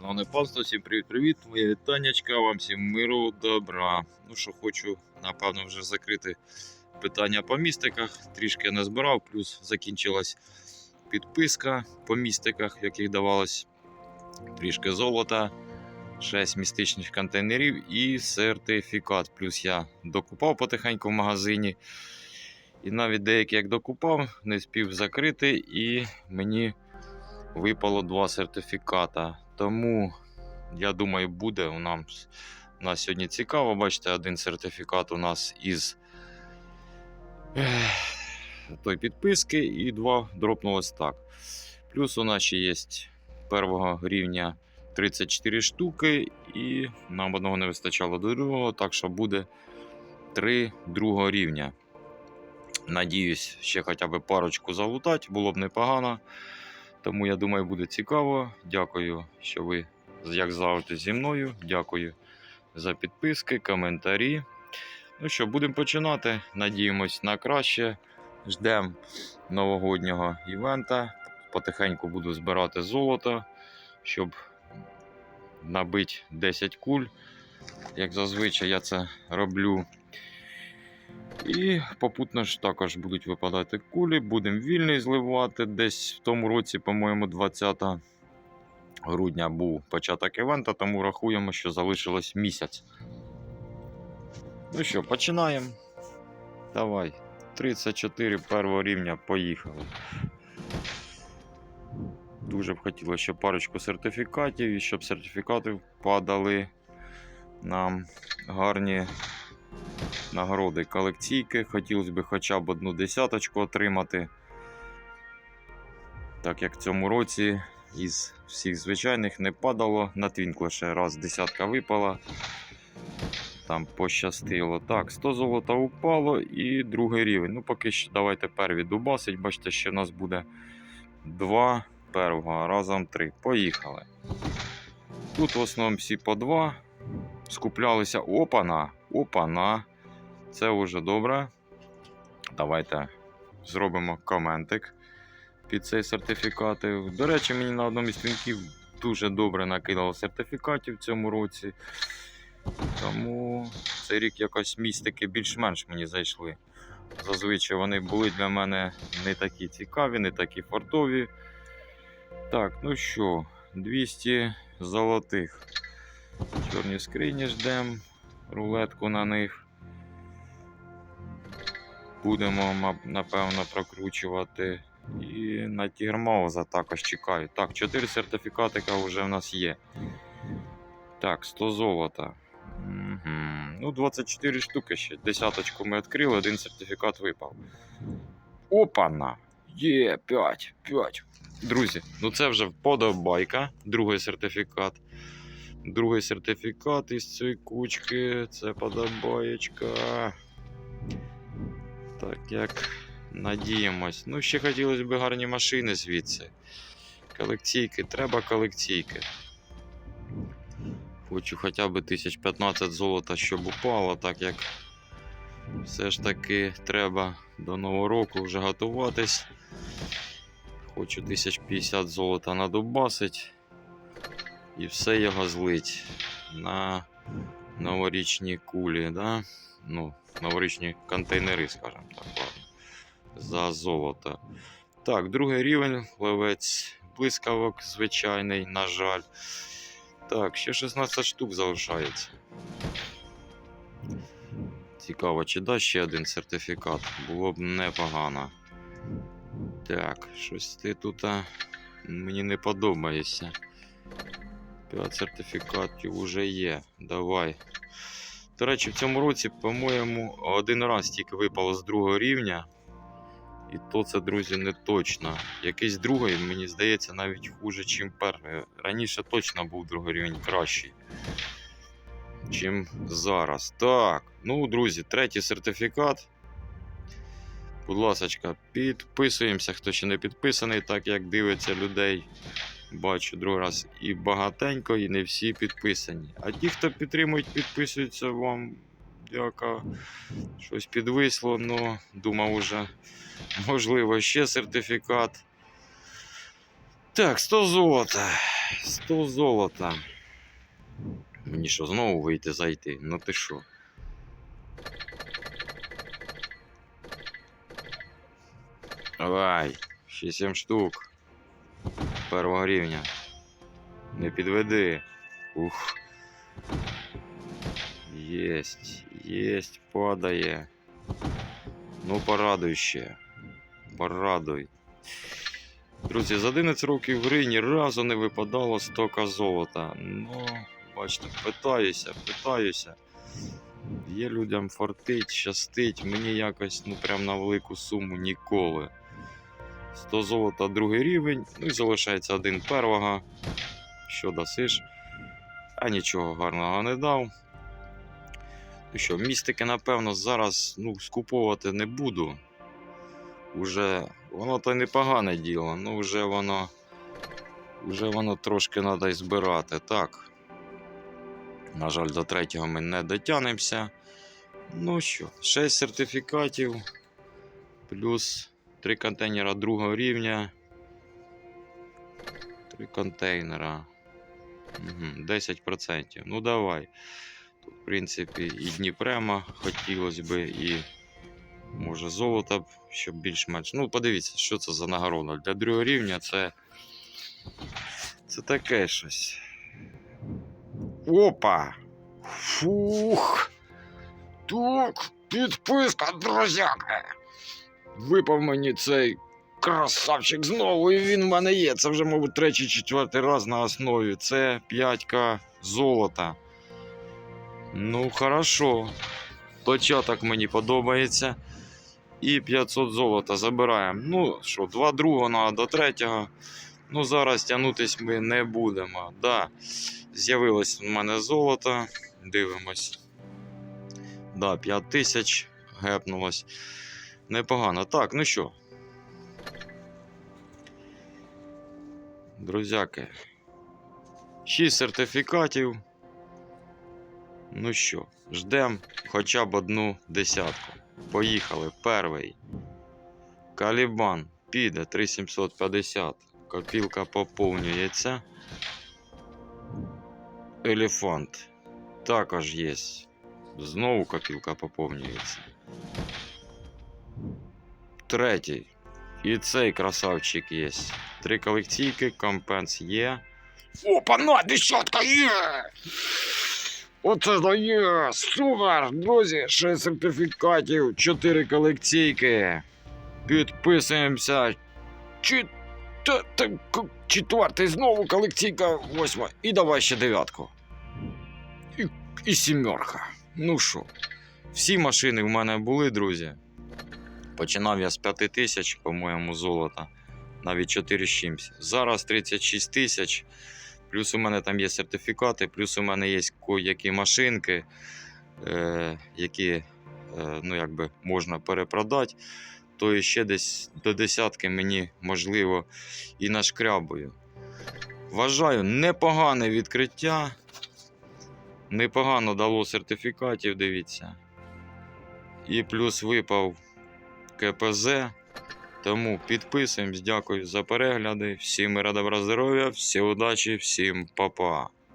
Шановне панство, всім привіт-привіт. Моє вітаннячка, вам всім миру, добра. Ну що, хочу, напевно, вже закрити питання по містиках. Трішки не збирав, плюс закінчилась підписка по містиках, яких давалось трішки золота, 6 містичних контейнерів і сертифікат. Плюс я докупав потихеньку в магазині. І навіть деякі як докупав, не спів закрити, і мені випало два сертифіката. Тому я думаю, буде у нас, у нас сьогодні цікаво. Бачите, один сертифікат у нас із той підписки, і два дропнулось так. Плюс у нас ще є першого рівня 34 штуки, і нам одного не вистачало до другого, так що буде три другого рівня. Надіюсь, ще хоча б парочку залутати, було б непогано. Тому я думаю, буде цікаво. Дякую, що ви, як завжди, зі мною. Дякую за підписки, коментарі. Ну що, будемо починати. Надіємось на краще. Ждемо новогоднього івента. Потихеньку буду збирати золото, щоб набити 10 куль. Як зазвичай я це роблю. І попутно ж також будуть випадати кулі, будемо вільний зливати. Десь в тому році, по-моєму, 20 грудня був початок івента, тому рахуємо, що залишилось місяць. Ну що, починаємо. Давай. 34 першого рівня, поїхали. Дуже б хотілося ще парочку сертифікатів, і щоб сертифікати падали нам гарні нагороди колекційки. Хотілося б хоча б одну десяточку отримати. Так як в цьому році із всіх звичайних не падало. На твінк лише раз десятка випала. Там пощастило. Так, 100 золота упало і другий рівень. Ну, поки що давайте перві дубасить. Бачите, ще в нас буде два первого, разом три. Поїхали. Тут в основному всі по два. Скуплялися. Опана! Опана! Це вже добре. Давайте зробимо коментик під цей сертифікат. До речі, мені на одному із твінків дуже добре накидало сертифікатів в цьому році. Тому цей рік якось містики більш-менш мені зайшли. Зазвичай вони були для мене не такі цікаві, не такі фартові. Так, ну що, 200 золотих. Чорні скрині ждемо, рулетку на них. Будемо, напевно, прокручувати. І на Тігрмауза також чекаю. Так, 4 сертифікатика вже в нас є. Так, 100 золота. Угу. Ну, 24 штуки ще. Десяточку ми відкрили, один сертифікат випав. Опана! Є, 5, 5. Друзі, ну це вже вподобайка. Другий сертифікат. Другий сертифікат із цієї кучки. Це подобаєчка. Так, як надіємось. Ну, ще хотілося б гарні машини звідси. Колекційки, треба колекційки. Хочу хоча б 1015 золота, щоб упало, так як все ж таки треба до нового року вже готуватись. Хочу 1050 золота надубасить і все його злить на новорічні кулі, да? Ну, новорічні контейнери, скажімо так. За золото. Так, другий рівень, ловець блискавок звичайний, на жаль. Так, ще 16 штук залишається. Цікаво, чи дасть ще один сертифікат. Було б непогано. Так, щось ти тут а, мені не подобається. 5 сертифікатів уже є. Давай. До речі, в цьому році, по-моєму, один раз тільки випало з другого рівня. І то це, друзі, не точно. Якийсь другий, мені здається, навіть хуже, ніж перший. Раніше точно був другий рівень кращий, чим зараз. Так, ну, друзі, третій сертифікат. Будь ласка, підписуємося, хто ще не підписаний, так як дивиться людей. Бачу другий раз і багатенько, і не всі підписані. А ті, хто підтримують, підписуються вам. Дяка. Щось підвисло, ну, думав уже, можливо, ще сертифікат. Так, 100 золота. 100 золота. Мені що, знову вийти зайти? Ну ти що? Давай, ще 7 штук. Первого рівня. Не підведи. Ух. Єсть, єсть, падає. Ну, порадуй ще. Порадуй. Друзі, за 11 років гри ні разу не випадало стока золота. Ну, бачите, питаюся, питаюся. Є людям фартить, щастить, мені якось ну прям на велику суму ніколи. 100 золота другий рівень, ну і залишається один первого. Що дасиш? А нічого гарного не дав. Ну що, містики, напевно, зараз ну, скуповувати не буду. Уже воно то непогане діло, ну вже воно. Вже воно трошки треба і збирати. Так. На жаль, до третього ми не дотягнемося. Ну що, 6 сертифікатів. Плюс 3 контейнера другого рівня. 3 контейнера. Угу, 10%. Ну давай. Тут, в принципі, і Дніпрема хотілося би, і може золота, б, щоб більш-менш. Ну, подивіться, що це за нагорода. Для другого рівня це. Це таке щось. Опа! Фух! Так, підписка, друзяки! Випав мені цей красавчик знову, і він в мене є. Це вже, мабуть, третій, четвертий раз на основі. Це 5к золота. Ну, хорошо. Початок мені подобається. І 500 золота забираємо. Ну що, два другого на до третього. Ну, зараз тягнутись ми не будемо. Да, з'явилось в мене золото. Дивимось. Да, 5 тисяч гепнулось. Непогано. Так, ну що. Друзяки. 6 сертифікатів. Ну що, ждемо хоча б одну десятку. Поїхали. Перший. Калібан піде 3750. Копілка поповнюється. Елефант. Також є. Знову копілка поповнюється. Третій. І цей красавчик є. Три колекційки, компенс є. Опа, на, десятка є! Оце дає! Супер! Друзі, 6 сертифікатів, 4 колекційки. Підписуємося. Четвертий знову колекційка, восьма. І давай ще дев'ятку. І, і сімерка. Ну що, всі машини в мене були, друзі. Починав я з 5 тисяч, по-моєму, золота. Навіть 4 з чимсь. Зараз 36 тисяч. Плюс у мене там є сертифікати, плюс у мене є які машинки, е, які е, ну, якби можна перепродати. То ще десь до десятки мені можливо і нашкрябую. Вважаю, непогане відкриття. Непогано дало сертифікатів, дивіться. І плюс випав КПЗ. Тому підписуємось, дякую за перегляди. Всім мира, здоров'я, всі удачі, всім па-па.